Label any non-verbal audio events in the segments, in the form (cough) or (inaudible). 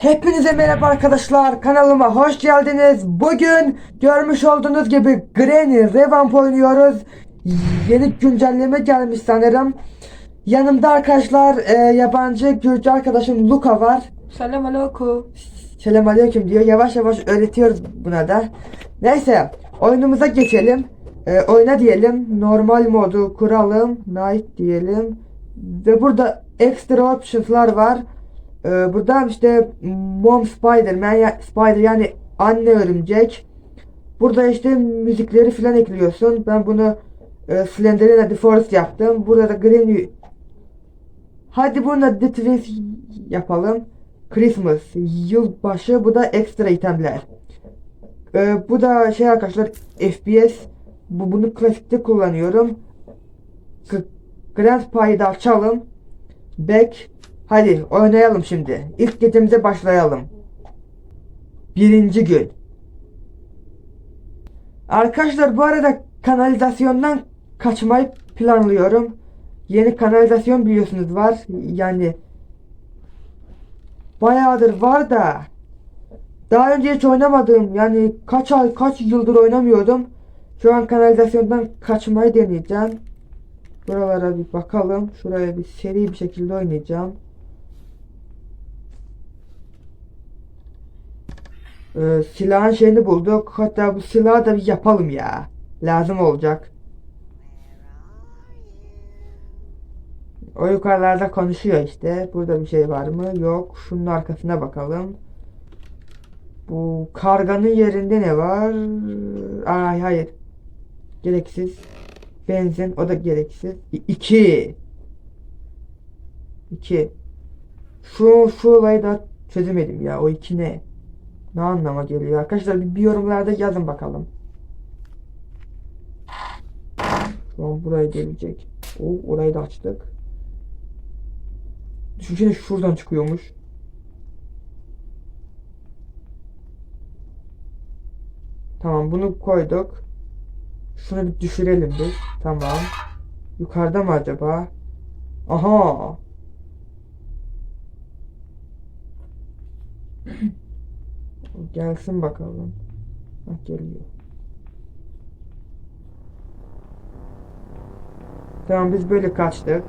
Hepinize merhaba arkadaşlar kanalıma hoş geldiniz. Bugün görmüş olduğunuz gibi Granny Revamp oynuyoruz. Yeni güncelleme gelmiş sanırım. Yanımda arkadaşlar e, yabancı Gürcü arkadaşım Luka var. Selam aleyküm. Selam aleyküm diyor. Yavaş yavaş öğretiyoruz buna da. Neyse oyunumuza geçelim. E, oyna diyelim. Normal modu kuralım. Night diyelim. Ve burada extra options'lar var. E, burada işte Mom Spider, Man Spider yani anne örümcek. Burada işte müzikleri filan ekliyorsun. Ben bunu e, Slenderina The Forest yaptım. Burada da Green Hadi buna The Twins yapalım. Christmas, yılbaşı, bu da ekstra itemler. Ee, bu da şey arkadaşlar FPS. Bu bunu klasikte kullanıyorum. G Grand Pay'ı da açalım. Back. Hadi oynayalım şimdi. İlk gecemize başlayalım. Birinci gün. Arkadaşlar bu arada kanalizasyondan kaçmayı planlıyorum. Yeni kanalizasyon biliyorsunuz var. Yani bayağıdır var da daha önce hiç oynamadım. Yani kaç ay kaç yıldır oynamıyordum. Şu an kanalizasyondan kaçmayı deneyeceğim. Buralara bir bakalım. Şuraya bir seri bir şekilde oynayacağım. Ee, silahın şeyini bulduk. Hatta bu silahı da bir yapalım ya. Lazım olacak. O yukarılarda konuşuyor işte. Burada bir şey var mı? Yok. Şunun arkasına bakalım. Bu karganın yerinde ne var? Ay hayır. Gereksiz. Benzin. O da gereksiz. İ- İki. İki. Şu, şu olayı da çözemedim ya. O iki ne? Ne anlama geliyor? Arkadaşlar bir, bir yorumlarda yazın bakalım. Şu an buraya gelecek. O orayı da açtık. Düşünsene şuradan çıkıyormuş. Tamam bunu koyduk. Şunu bir düşürelim biz. Tamam. Yukarıda mı acaba? Aha. Gelsin bakalım. Bak geliyor. Tamam biz böyle kaçtık.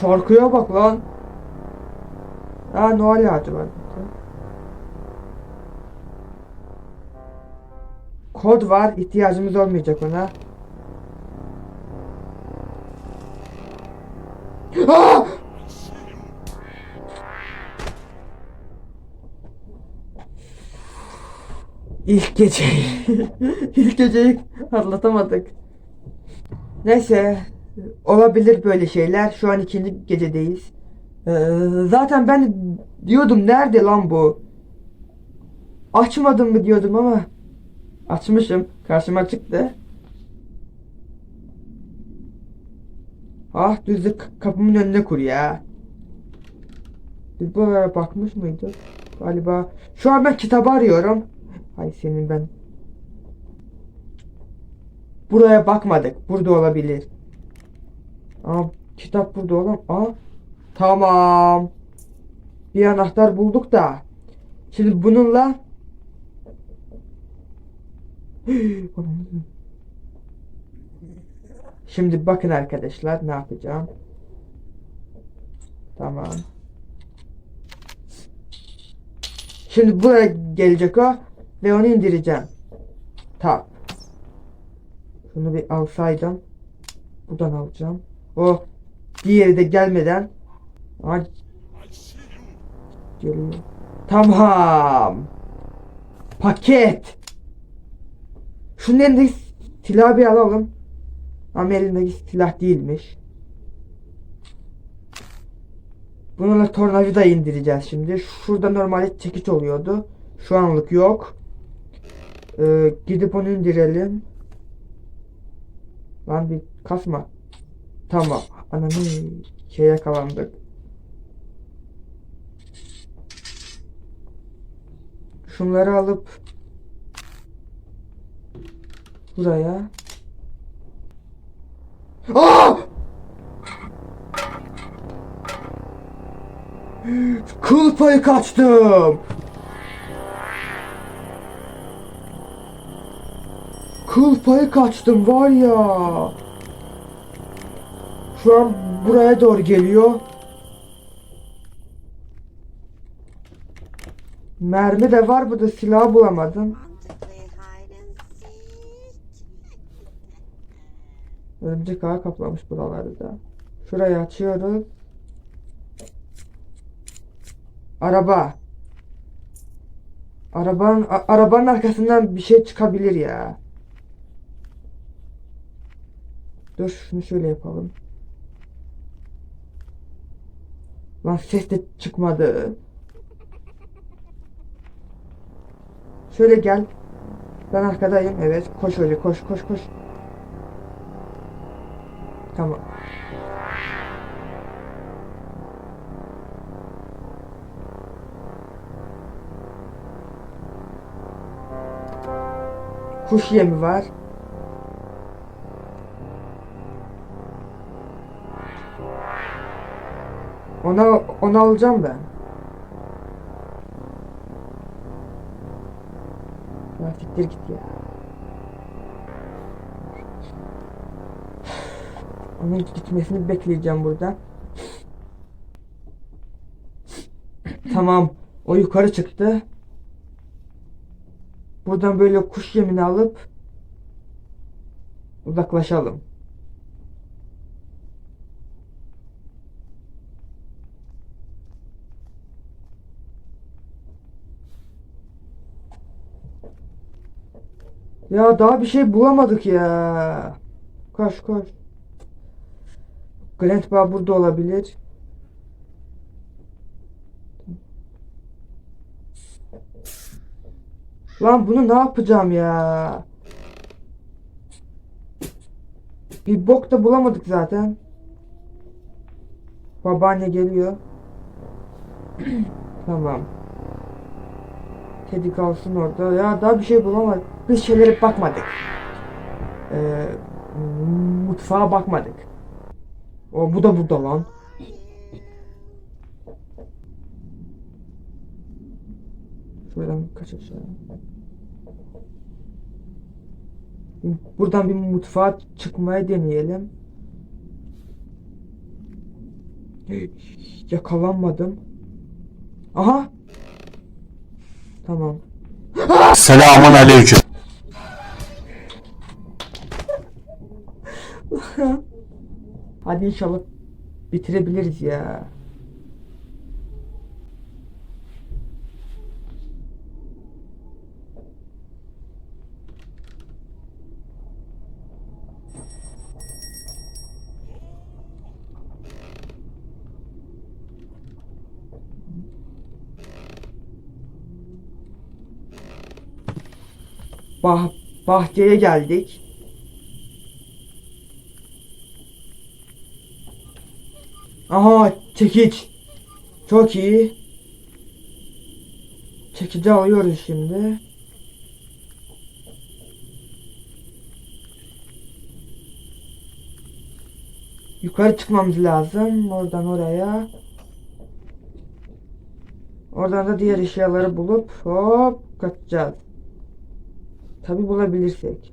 Şarkıya bak lan. Aa Noel ağacı var. Kod var. ihtiyacımız olmayacak ona. Aa! İlk geceyi. (laughs) İlk geceyi atlatamadık. Neyse. Olabilir böyle şeyler. Şu an ikinci gecedeyiz. Ee, zaten ben diyordum nerede lan bu? Açmadım mı diyordum ama açmışım. Karşıma çıktı. Ah düzlük kapımın önüne kur ya. Biz buralara bakmış mıydık? Galiba. Şu an ben kitabı arıyorum. Ay senin ben. Buraya bakmadık. Burada olabilir. Aa, kitap burada olan. Aa, tamam. Bir anahtar bulduk da. Şimdi bununla (gasps) Şimdi bakın arkadaşlar ne yapacağım. Tamam. Şimdi buraya gelecek o ve onu indireceğim. Tap. Şunu bir alsaydım. Buradan alacağım. O diğeri de gelmeden. Ay. Geliyor. Tamam. Paket. Şunun elindeki silahı bir alalım. Ama elindeki silah değilmiş. Bununla tornavida indireceğiz şimdi. Şurada normalde çekiç oluyordu. Şu anlık yok. Ee, gidip onu indirelim. Lan bir kasma. Tamam. Ananın şey yakalandık. Şunları alıp buraya. Aa! Kıl payı kaçtım. Kıl payı kaçtım var ya. Şu an buraya doğru geliyor. Mermi de var burada silah bulamadım. Örümcek ağı kaplamış buraları da. Şurayı açıyoruz. Araba. Arabanın arabanın arkasından bir şey çıkabilir ya. Dur şunu şöyle yapalım. Lan ses de çıkmadı. Şöyle gel. Ben arkadayım. Evet. Koş öyle. Koş koş koş. Tamam. Kuş yemi var. Ona onu alacağım ben. Ya siktir git ya. Onun gitmesini bekleyeceğim burada. tamam. O yukarı çıktı. Buradan böyle kuş yemini alıp uzaklaşalım. Ya daha bir şey bulamadık ya. Koş koş. Grant Bar burada olabilir. Lan bunu ne yapacağım ya? Bir bok da bulamadık zaten. Babaanne geliyor. (clears throat) tamam. Teddy kalsın orada. Ya daha bir şey bulamadık. Biz şeylere bakmadık. Ee, mutfağa bakmadık. O bu da burada lan. Şuradan kaç aşağı. Buradan bir mutfağa çıkmaya deneyelim. Yakalanmadım. Aha. Tamam. Selamun aleyküm. (laughs) Hadi inşallah bitirebiliriz ya. Bah bahçeye geldik. Aha çekiç. Çok iyi. Çekici alıyoruz şimdi. Yukarı çıkmamız lazım. Oradan oraya. Oradan da diğer eşyaları bulup hop kaçacağız. Tabi bulabilirsek.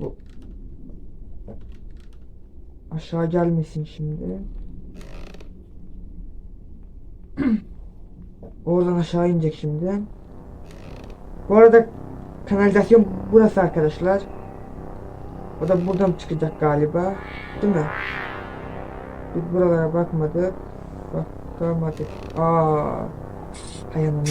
Bu. Aşağı gelmesin şimdi. (clears throat) Oradan aşağı inecek şimdi. Bu arada kanalizasyon burası arkadaşlar. O da buradan çıkacak galiba. Değil mi? Biz buralara bakmadık. Bakamadık. Aa. Anam.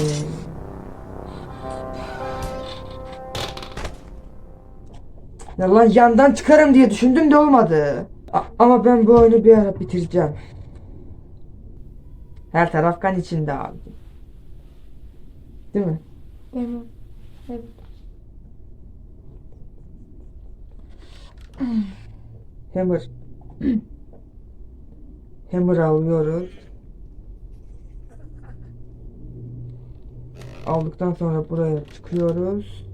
Ya lan yandan çıkarım diye düşündüm de olmadı. A- ama ben bu oyunu bir ara bitireceğim. Her taraf kan içinde abi. Değil mi? Tamam. Evet. Hammer. Hammer alıyoruz. Aldıktan sonra buraya çıkıyoruz.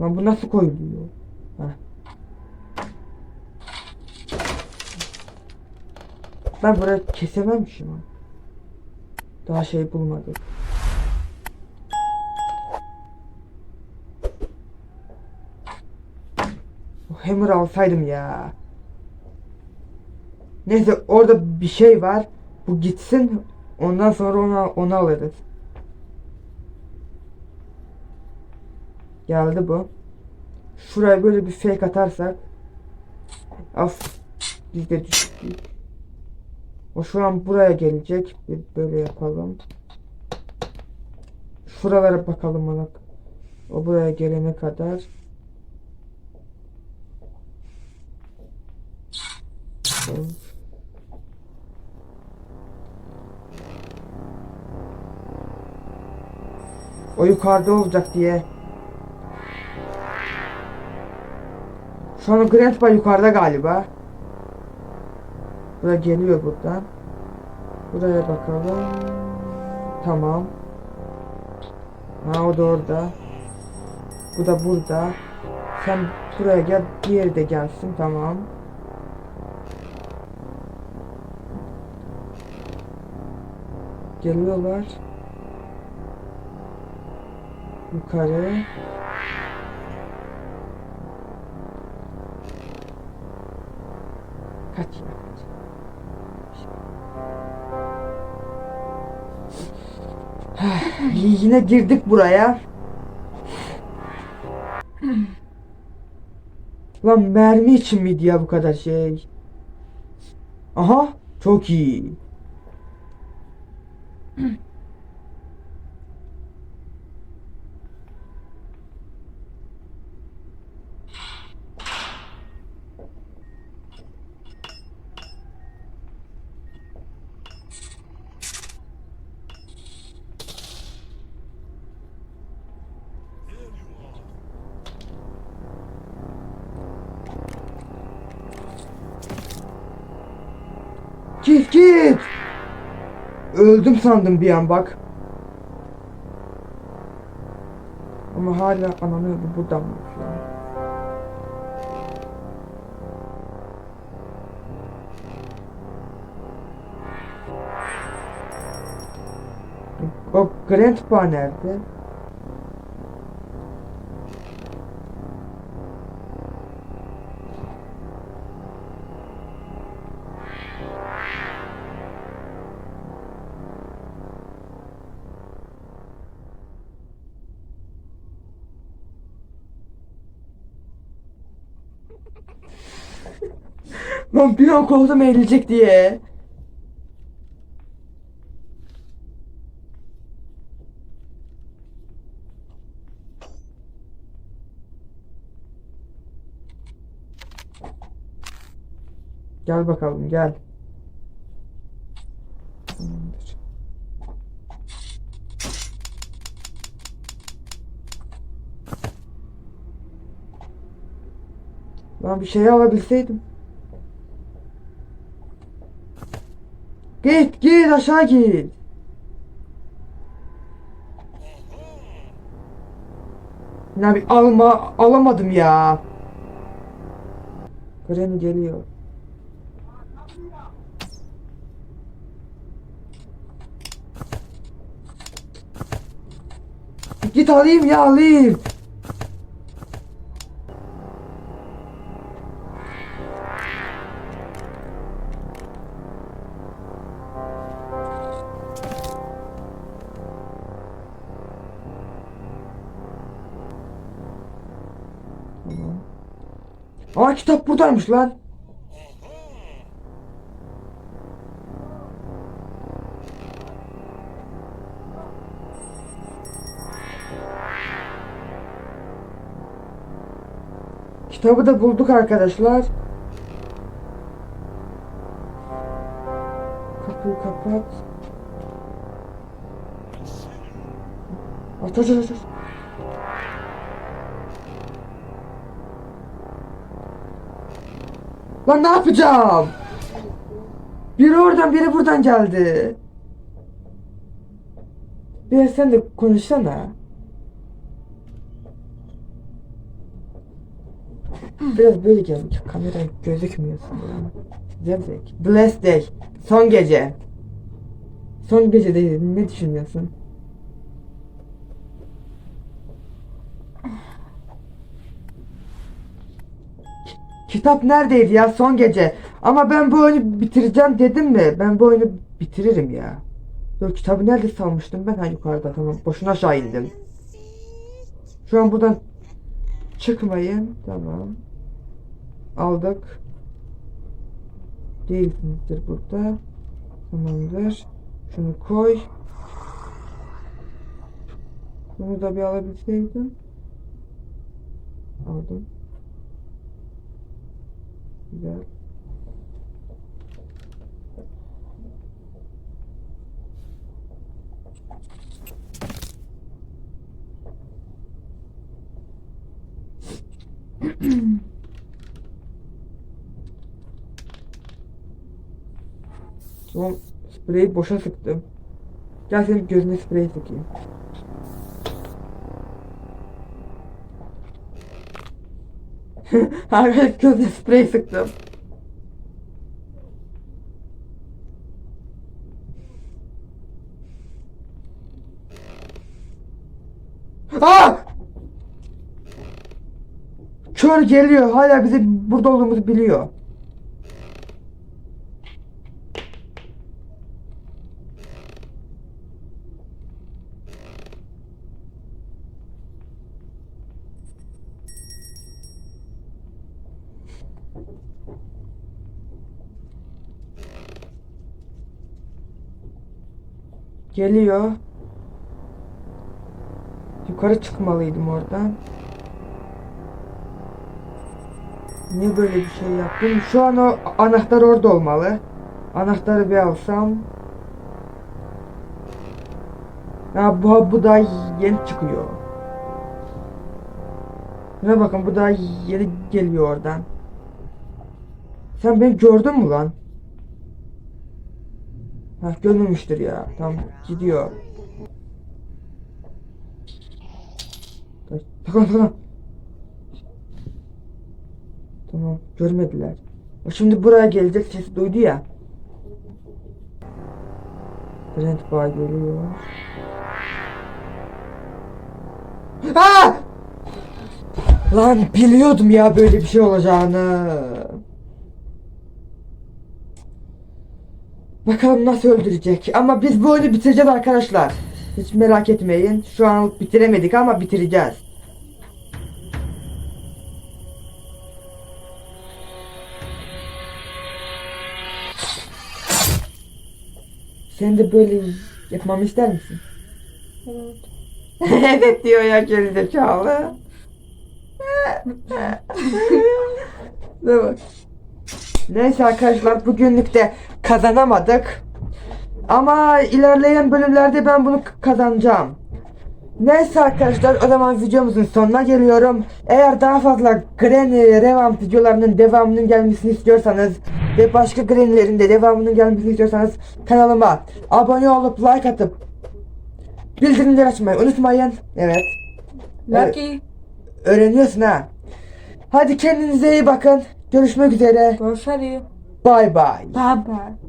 Lan bu nasıl koyuluyor? Heh. Ben buraya kesememişim ha. Daha şey bulmadık. Hammer alsaydım ya. Neyse orada bir şey var. Bu gitsin. Ondan sonra onu, onu alırız. Geldi bu. Şuraya böyle bir fake atarsak. Af. Biz de düştük. O şu an buraya gelecek. Bir böyle yapalım. Şuralara bakalım ona. O buraya gelene kadar. O yukarıda olacak diye. Şu an Grandpa yukarıda galiba. Buraya geliyor buradan. Buraya bakalım. Tamam. Ha o da orada. Bu da burada. Sen buraya gel. Diğeri de gelsin. Tamam. Geliyorlar. Yukarı. Yine girdik buraya. Lan mermi için miydi ya bu kadar şey? Aha çok iyi. Git git. Öldüm sandım bir an bak. Ama hala ananı bu buradan mı? O Grandpa nerede? Lan bir an korktum eğilecek diye. Gel bakalım gel. Bir şey alabilseydim. Git git aşağı git. Ya bir alma alamadım ya. Granny geliyor. Git alayım ya alayım. Aa kitap buradaymış lan. Kitabı da bulduk arkadaşlar. Kapıyı kapat. Aç aç. Lan ne yapacağım? Biri oradan biri buradan geldi. Bir sen de konuşsana. Biraz böyle gel. Kamera gözükmüyorsun. Zevzek. Last Day. Son gece. Son gece değil. Ne düşünüyorsun? Kitap neredeydi ya son gece? Ama ben bu oyunu bitireceğim dedim mi? Ben bu oyunu bitiririm ya. Dur kitabı nerede salmıştım ben? Ha yukarıda tamam. Boşuna aşağı indim. Şu an buradan çıkmayın. Tamam. Aldık. Değilsinizdir burada. Tamamdır. Şunu koy. Bunu da bir alabilseydim. Aldım. Güzel. (clears throat) Tamam spreyi boşa sıktım. Gel senin gözüne sprey sıkayım. (laughs) Arkadaş gözüne sprey sıktım. Aa! Kör geliyor. Hala bizi burada olduğumuzu biliyor. Geliyor. Yukarı çıkmalıydım oradan. Niye böyle bir şey yaptım? Şu an o anahtar orada olmalı. Anahtarı bir alsam. Ya bu, bu daha yeni çıkıyor. Şuna bakın bu daha yeni geliyor oradan. Sen beni gördün mü lan? Ha görmemiştir ya. Tamam gidiyor. Takın takın. Tamam görmediler. Şimdi buraya gelecek sesi duydu ya. Brent Bar geliyor. Aa! Lan biliyordum ya böyle bir şey olacağını. Bakalım nasıl öldürecek. Ama biz bu oyunu bitireceğiz arkadaşlar. Hiç merak etmeyin. Şu an bitiremedik ama bitireceğiz. Sen de böyle yapmamı ister misin? Evet. (laughs) evet diyor ya gerizekalı. ne bak. Neyse arkadaşlar bugünlük de kazanamadık. Ama ilerleyen bölümlerde ben bunu kazanacağım. Neyse arkadaşlar o zaman videomuzun sonuna geliyorum. Eğer daha fazla Granny Revam videolarının devamının gelmesini istiyorsanız ve başka Granny'lerin de devamının gelmesini istiyorsanız kanalıma abone olup like atıp bildirimleri açmayı unutmayın. Evet. Lucky. Öğreniyorsun ha. Hadi kendinize iyi bakın. Görüşmek üzere. Görüşürüz. Bay bay. Bye bye.